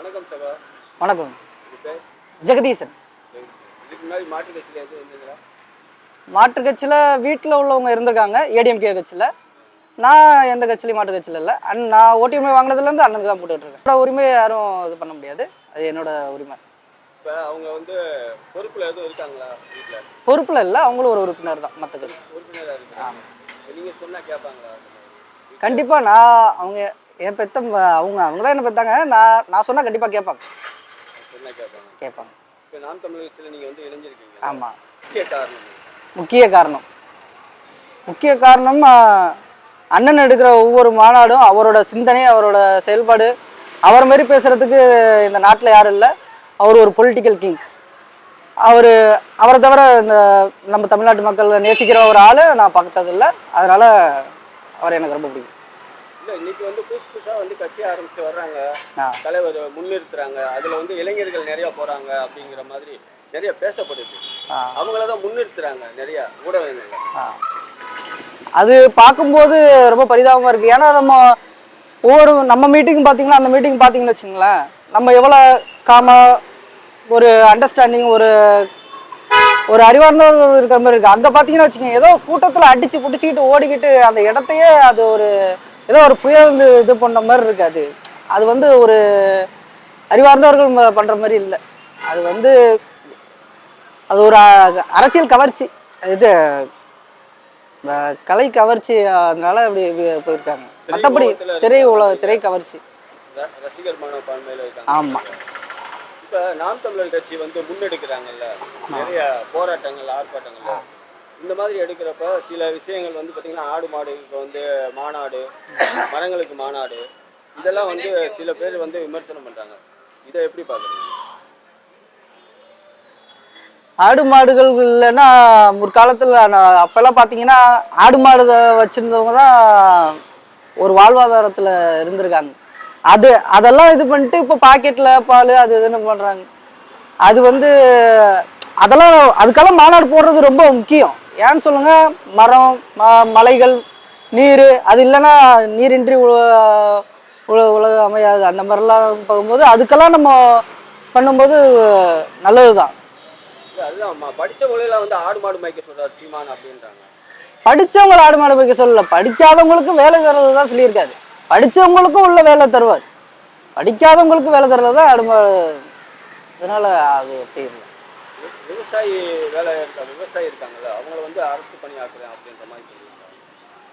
வணக்கம் சகா வணக்கம். ஜெகதீசன். மாற்று கட்சியில் வீட்டில் உள்ளவங்க இருந்திருக்காங்க ஏடிஎம்கே கட்சியில். நான் எந்த கட்சியிலையும் மாற்று கட்சியில் இல்லை. அண்ட் நான் ஓடிஎம்ஐ வாங்கினதுலேருந்து அண்ணனுக்கு தான் போட்டுட்டு இருக்கேன். என்னோட உரிமையை யாரும் இது பண்ண முடியாது. அது என்னோட உரிமை. இப்போ அவங்க வந்து பொறுப்பில் எதுவும் இருக்காங்களா வீட்டில் பொறுப்பில் இல்லை அவங்களும் ஒரு உறுப்பினர் தான் மற்ற கட்சி. உறுப்பினராக இருக்காங்க. நீங்கள் சொன்னால் கேட்பாங்களா கண்டிப்பாக நான் அவங்க என் பெத்த அவங்க அவங்க தான் என்ன பெத்தாங்க? நான் நான் சொன்னால் கண்டிப்பாக கேட்பாங்க. கேட்பாங்க. ஆமாம் முக்கிய காரணம் முக்கிய காரணம். முக்கிய காரணம் ஆஹ், அண்ணன் எடுக்கிற ஒவ்வொரு மாநாடும் அவரோட சிந்தனை அவரோட செயல்பாடு அவர் மாதிரி பேசுறதுக்கு இந்த நாட்டில் யாரும் இல்லை. அவர் ஒரு பொலிட்டிக்கல் கிங் அவர் அவரை தவிர இந்த நம்ம தமிழ்நாட்டு மக்கள் நேசிக்கிற ஒரு ஆள் நான் பார்த்ததில்ல அதனால அவர் எனக்கு ரொம்ப பிடிக்கும். இல்லை இன்னைக்கு வந்து புதுசு புதுசாக வந்து கட்சி ஆரம்பித்து வர்றாங்க. தலைவர் முன்னிறுத்துறாங்க. அதில் வந்து இளைஞர்கள் நிறைய போகிறாங்க அப்படிங்கிற மாதிரி நிறைய பேசப்படுது. அவங்கள தான் முன்னிறுத்துறாங்க நிறைய ஊடகங்கள்ல. ஆ. அது பார்க்கும்போது ரொம்ப பரிதாபமாக இருக்குது ஏன்னா நம்ம ஒவ்வொரு நம்ம மீட்டிங் பார்த்தீங்கன்னா அந்த மீட்டிங் பார்த்தீங்கன்னு வச்சுங்களேன் நம்ம எவ்வளோ காம ஒரு அண்டர்ஸ்டாண்டிங் ஒரு ஒரு அறிவார்ந்தவர்கள் இருக்கிற மாதிரி இருக்குது அங்கே பார்த்தீங்கன்னா வச்சுக்கோங்க ஏதோ கூட்டத்தில் அடித்து பிடிச்சிக்கிட்டு ஓடிக்கிட்டு அந்த இடத்தையே அது ஒரு ஏதோ ஒரு புயல் இது பண்ண மாதிரி இருக்கு அது வந்து ஒரு அறிவார்ந்தவர்கள் பண்ற மாதிரி இல்லை. அது வந்து அது ஒரு அரசியல் கவர்ச்சி. இது கலை கவர்ச்சி அதனால அப்படி போயிருக்காங்க. மற்றபடி திரை உலக திரை கவர்ச்சி. இருக்காங்க. ஆமா. இப்போ நாம் தமிழர் கட்சி வந்து முன்னெடுக்கிறாங்கல்ல. நிறைய போராட்டங்கள் ஆர்ப்பாட்டங்கள். இந்த மாதிரி எடுக்கிறப்ப சில விஷயங்கள் வந்து பார்த்தீங்கன்னா ஆடு மாடுகளுக்கு வந்து மாநாடு மரங்களுக்கு மாநாடு இதெல்லாம் வந்து சில பேர் வந்து விமர்சனம் பண்ணுறாங்க இதை எப்படி பார்க்குறீங்க ஆடு மாடுகள் இல்லைன்னா முற்காலத்தில் நான் அப்போல்லாம் பார்த்தீங்கன்னா ஆடு மாடு வச்சுருந்தவங்க தான் ஒரு வாழ்வாதாரத்தில் இருந்திருக்காங்க. அது அதெல்லாம் இது பண்ணிட்டு இப்போ பாக்கெட்டில் பால் அது இதுன்னு பண்ணுறாங்க அது வந்து அதெல்லாம் அதுக்கெல்லாம் மாநாடு போடுறது ரொம்ப முக்கியம். ஏன்னு சொல்லுங்க மரம் ம மலைகள் நீர் அது இல்லைன்னா நீரின்றி உல- உல- உலகம் அமையாது. அந்த மாதிரிலாம் பார்க்கும்போது அதுக்கெல்லாம் நம்ம பண்ணும்போது நல்லது தான் வந்து ஆடு மாடு மேய்க்க சொல்றாரு சீமான் அப்படின்றாங்க. படிச்சவங்களை ஆடு மாடு வைக்க சொல்லல. படிக்காதவங்களுக்கு வேலை தர்றது தான் சொல்லியிருக்காரு. படிச்சவங்களுக்கும் உள்ள வேலை தருவார். படிக்காதவங்களுக்கு வேலை தர்றது தான் ஆடு மாடு. அதனால அது அப்படி விவசாயி வேலை இருக்க விவசாயி இருக்காங்கல்ல அவங்கள வந்து அரசு பணி ஆக்குறேன் அப்படின்ற மாதிரி சொல்லியிருக்காங்க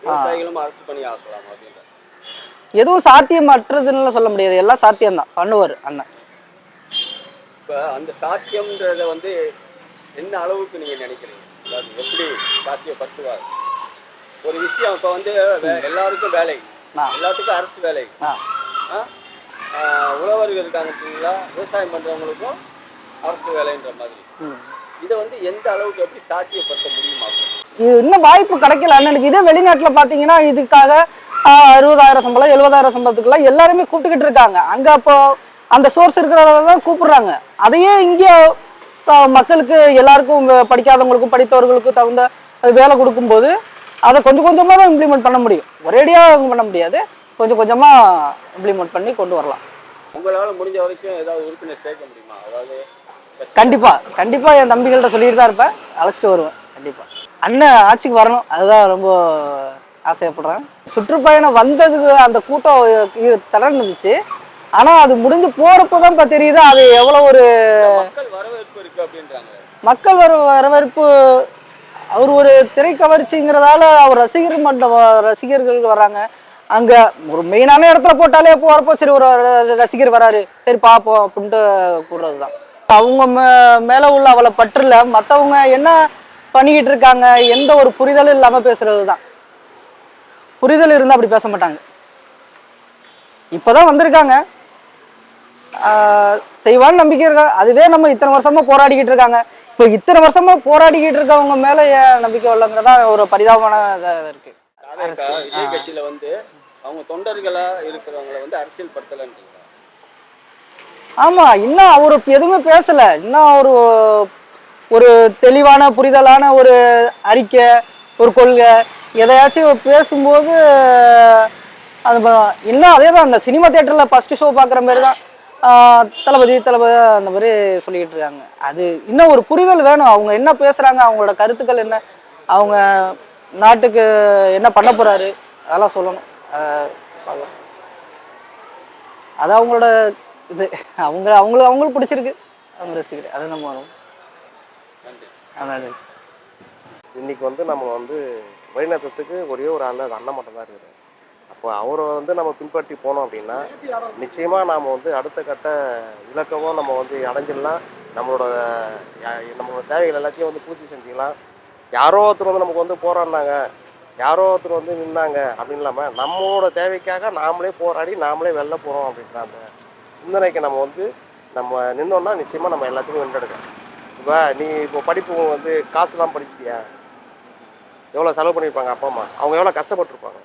விவசாயிகளும் அரசு பணி ஆக்கலாம் அப்படின்ற. எதுவும் சாத்தியமற்றதுன்னு சொல்ல முடியாது எல்லாம் சாத்தியம்தான். பண்ணுவார் அண்ணன். இப்போ அந்த சாத்தியம்ன்றத வந்து என்ன அளவுக்கு நீங்க நினைக்கிறீங்க? அதாவது எப்படி சாத்தியப்படுத்துவார்? ஒரு விஷயம் இப்போ வந்து எல்லாருக்கும் வேலை. எல்லாத்துக்கும் அரசு வேலை. உழவர்கள் இருக்காங்க பார்த்தீங்களா? விவசாயம் பண்றவங்களுக்கும் அரசு வேலைன்ற மாதிரி. இதை வந்து எந்த அளவுக்கு எப்படி சாத்தியப்படுத்த முடியுமா? இது இன்னும் வாய்ப்பு கிடைக்கல அண்ணனுக்கு. இதே வெளிநாட்டில் பார்த்தீங்கன்னா இதுக்காக அறுபதாயிரம் சம்பளம் எழுபதாயிரம் சம்பளத்துக்குலாம் எல்லாருமே கூப்பிட்டுக்கிட்டு இருக்காங்க. அங்கே அப்போ அந்த சோர்ஸ் இருக்கிறத தான் கூப்பிடுறாங்க. அதையே இங்கே மக்களுக்கு எல்லாருக்கும் படிக்காதவங்களுக்கும் படித்தவர்களுக்கும் தகுந்த வேலை கொடுக்கும்போது அதை கொஞ்சம் கொஞ்சமாக தான் இம்ப்ளிமெண்ட் பண்ண முடியும். ஒரேடியாக பண்ண முடியாது. கொஞ்சம் கொஞ்சமாக இம்ப்ளிமெண்ட் பண்ணி கொண்டு வரலாம். உங்களால முடிஞ்ச வரைக்கும் ஏதாவது உறுப்பினர் சேர்க்க முடியுமா? அதாவது கட்சி- கண்டிப்பா கண்டிப்பா என் தம்பிகள்கிட்ட சொல்லிட்டு தான் இருப்பேன். அழைச்சிட்டு வருவேன் கண்டிப்பா. அண்ணன் ஆட்சிக்கு வரணும். அதுதான் ரொம்ப ஆசைப்படுறேன். சுற்றுப்பயணம் வந்ததுக்கு அந்த கூட்டம் இரு- தடன்னு இருந்துச்சு ஆனா அது முடிஞ்சு போறப்போ தான் இப்போ தெரியுது அது எவ்வளோ ஒரு மக்கள் வர வரவேற்பு அவர் ஒரு திரை கவர்ச்சிங்கிறதால அவர் ரசிகர் வ- ரசிகர்கள் வராங்க. அங்க ஒரு மெயினான இடத்துல போட்டாலே போறப்போ சரி ஒரு ரசிகர் வராரு. சரி பார்ப்போம் அப்படின்ட்டு கூடுறது தான் அவங்க மேல உள்ள அவளை பற்றுல மத்தவங்க என்ன பண்ணிக்கிட்டு இருக்காங்க எந்த ஒரு புரிதலும் இல்லாம பேசுறது தான் புரிதல் இருந்தா அப்படி பேச மாட்டாங்க. இப்பதான் வந்திருக்காங்க. செய்வான்னு நம்பிக்கை இருக்கா? அதுவே நம்ம இத்தனை வருஷமா போராடிக்கிட்டு இருக்காங்க. இப்போ இத்தனை வருஷமா போராடிக்கிட்டு இருக்கவங்க மேல ஏன் நம்பிக்கை வரலங்கிறதா ஒரு பரிதாபமான இதா இருக்கு. கட்சியில வந்து அவங்க தொண்டர்களா இருக்கிறவங்கள வந்து அரசியல் படுத்தலன்றீங்க ஆமா இன்னும் அவர் எதுவுமே பேசல. இன்னும் அவரு ஒரு தெளிவான புரிதலான ஒரு அறிக்கை ஒரு கொள்கை எதையாச்சும் பேசும்போது அது இன்னும் அதே தான் அந்த சினிமா தேட்டரில் ஃபஸ்ட்டு ஷோ பார்க்குற மாதிரி தான் தளபதி தளபதி அந்த மாதிரி சொல்லிக்கிட்டு இருக்காங்க. அது இன்னும் ஒரு புரிதல் வேணும். அவங்க என்ன பேசுகிறாங்க அவங்களோட கருத்துக்கள் என்ன அவங்க நாட்டுக்கு என்ன பண்ண போகிறாரு அதெல்லாம் சொல்லணும். அது அவங்களோட இது அவங்க அவங்களுக்கு அவங்களுக்கு பிடிச்சிருக்கு. அவங்க ரசிக்கிறேன் அதை நம்ம நன்றி இன்னைக்கு வந்து நம்ம வந்து வழிநடத்துறதுக்கு ஒரே ஒரு ஆள் அது அண்ணன் மட்டும் தான் இருக்குது அப்போ அவரை வந்து நம்ம பின்பற்றி போனோம் அப்படின்னா நிச்சயமாக நாம் வந்து அடுத்த கட்ட இலக்கமும் நம்ம வந்து அடைஞ்சிடலாம். நம்மளோட யா- நம்மளோட தேவைகள் எல்லாத்தையும் வந்து பூர்த்தி செஞ்சுக்கலாம். யாரோ ஒருத்தர் வந்து நமக்கு வந்து போராடினாங்க யாரோ ஒருத்தர் வந்து நின்னாங்க அப்படின்னு இல்லாமல் நம்மளோட தேவைக்காக நாமளே போராடி நாமளே வெளில போகிறோம் அப்படின்ற அந்த சிந்தனைக்கு நம்ம வந்து நம்ம நின்னோம்னா நிச்சயமாக நம்ம எல்லாத்துக்கும் வென்றெடுக்கலாம். இப்போ நீ இப்போ படிப்பு வந்து காசுலாம் படிச்சிட்டியா? எவ்வளோ செலவு பண்ணியிருப்பாங்க அப்பா அம்மா? அவங்க எவ்வளோ கஷ்டப்பட்டிருப்பாங்க?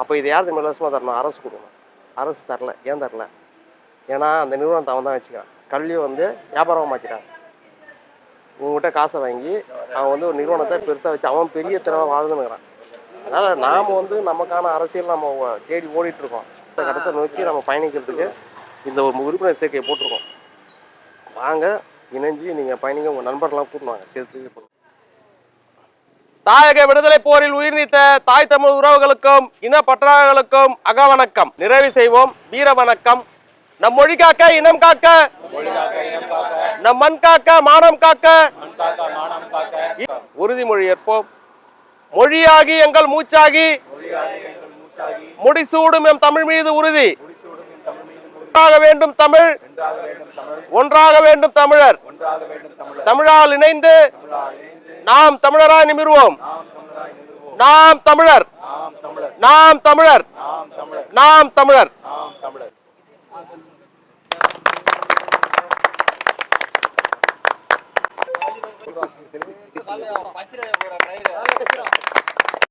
அப்போ இது யார் இலவசமாக தரணும்? அரசு கொடுக்கணும். அரசு தரல. ஏன் தரல? ஏன்னா அந்த நிறுவனத்தை அவன் தான் வச்சுக்கான் கல்வியை வந்து வியாபாரமாக மாற்றிட்டான் உங்ககிட்ட காசை வாங்கி அவன் வந்து ஒரு நிறுவனத்தை பெருசாக வச்சு அவன் பெரிய திறவை வாழ்ந்துனுங்கிறான் அதனால் நாம் வந்து நமக்கான அரசியல் நம்ம தேடி ஓடிட்டுருக்கோம் இருக்கோம். அடுத்த கட்டத்தை நோக்கி நம்ம பயணிக்கிறதுக்கு இந்த ஒரு உறுப்பினர் சேர்க்கையை போட்டிருக்கோம். வாங்க இணைஞ்சு நீங்கள் பயணிங்க உங்கள் நண்பர்கள்லாம் கூட்டுவாங்க சேர்த்து தாயக விடுதலை போரில் உயிர் நீத்த தாய் தமிழ் உறவுகளுக்கும் இன பற்றாளர்களுக்கும் அகவணக்கம் நிறைவு செய்வோம். வீர வணக்கம். நம் மொழி காக்க இனம் காக்க. நம் மண் காக்க மானம் காக்க. உறுதிமொழி ஏற்போம். மொழியாகி எங்கள் மூச்சாகி. முடிசூடும் எம் தமிழ் மீது உறுதி. ஒன்றாக வேண்டும் தமிழ். ஒன்றாக வேண்டும் தமிழர். தமிழால் இணைந்து நாம் தமிழராய் நிமிர்வோம். நாம் தமிழர். நாம் தமிழர். நாம் தமிழர். தமிழர்